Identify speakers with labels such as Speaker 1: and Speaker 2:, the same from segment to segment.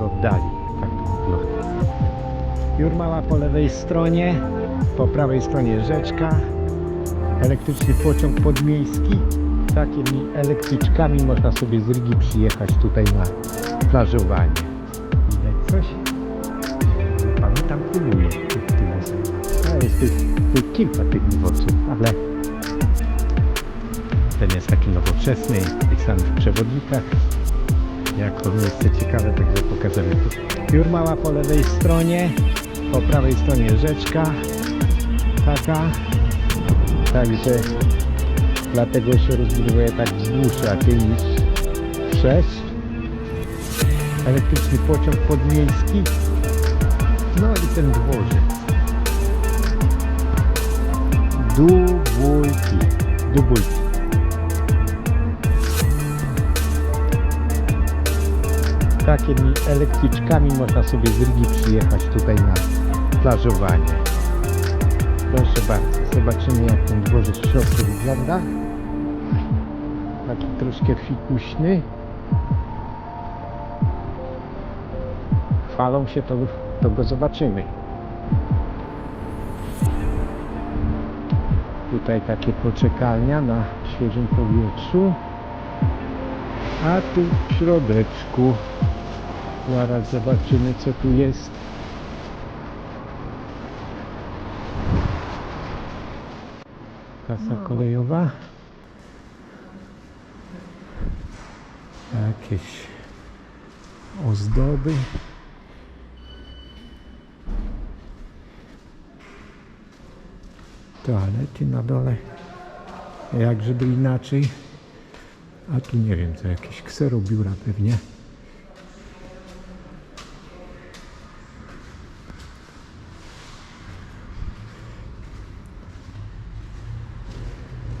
Speaker 1: oddali. Tak wygląda. Jurmała po lewej stronie, po prawej stronie rzeczka, elektryczny pociąg podmiejski. Takimi elektryczkami można sobie z Rygi przyjechać tutaj na plażowanie. Widać coś? Pan tam próbuje tych jest tu, tu kilka tych dywozów, ale ten jest taki nowoczesny, w przewodnikach. Jako miejsce ciekawe, także pokażemy tu. Jurmała po lewej stronie, po prawej stronie rzeczka. Taka. Także dlatego się rozbudowuje tak wzdłuż raczej niż przez. Elektryczny pociąg podmiejski. No i ten dworzec. Dubulki. Dubulki. Takimi elektryczkami można sobie z Rygi przyjechać tutaj na plażowanie. Proszę bardzo, zobaczymy jak ten dworzec w środku wygląda. Taki troszkę fikuśny. Chwalą się, to, to go zobaczymy. Tutaj takie poczekalnia na świeżym powietrzu. A tu w środeczku zaraz zobaczymy co tu jest. Kasa kolejowa. Jakieś ozdoby. Toalety na dole. Jak żeby inaczej. A tu nie wiem, co jakieś kserobiura pewnie.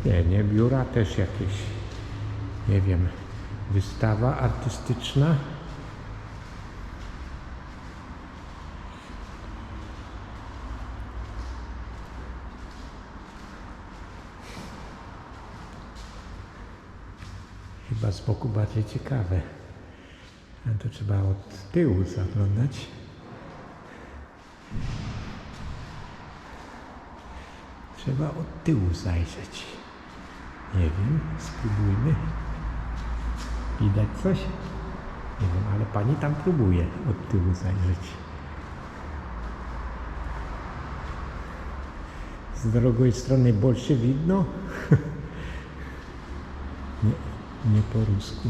Speaker 1: Nie, nie biura, też jakieś, nie wiem, wystawa artystyczna. Chyba z boku bardziej ciekawe. A to trzeba od tyłu zaglądać. Trzeba od tyłu zajrzeć. Nie wiem, spróbujmy. Widać coś? Nie wiem, ale pani tam próbuje od tyłu zajrzeć. Z drugiej strony bolsze widno? nie, nie po rusku.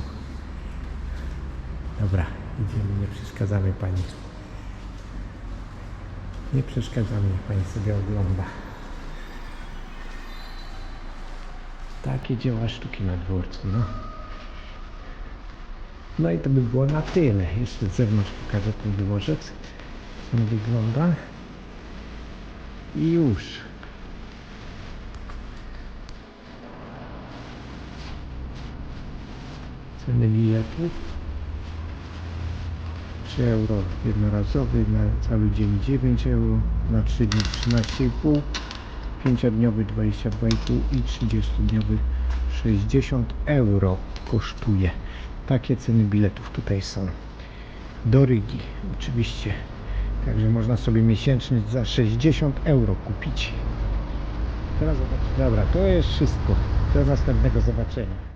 Speaker 1: Dobra, idziemy, nie przeszkadzamy pani. Nie przeszkadzamy, niech pani sobie ogląda. Takie dzieła sztuki na dworcu, no. No i to by było na tyle. Jeszcze z zewnątrz pokażę ten dworzec, jak on wygląda. I już. Ceny biletów. 3 euro jednorazowy, na cały dzień 9 euro, na 3 dni 13,5 5-dniowy 22,5 i 30-dniowy 60 euro kosztuje. Takie ceny biletów tutaj są. Do Rygi oczywiście. Także można sobie miesięczny za 60 euro kupić. Teraz zobaczymy. Dobra, to jest wszystko. Do następnego zobaczenia.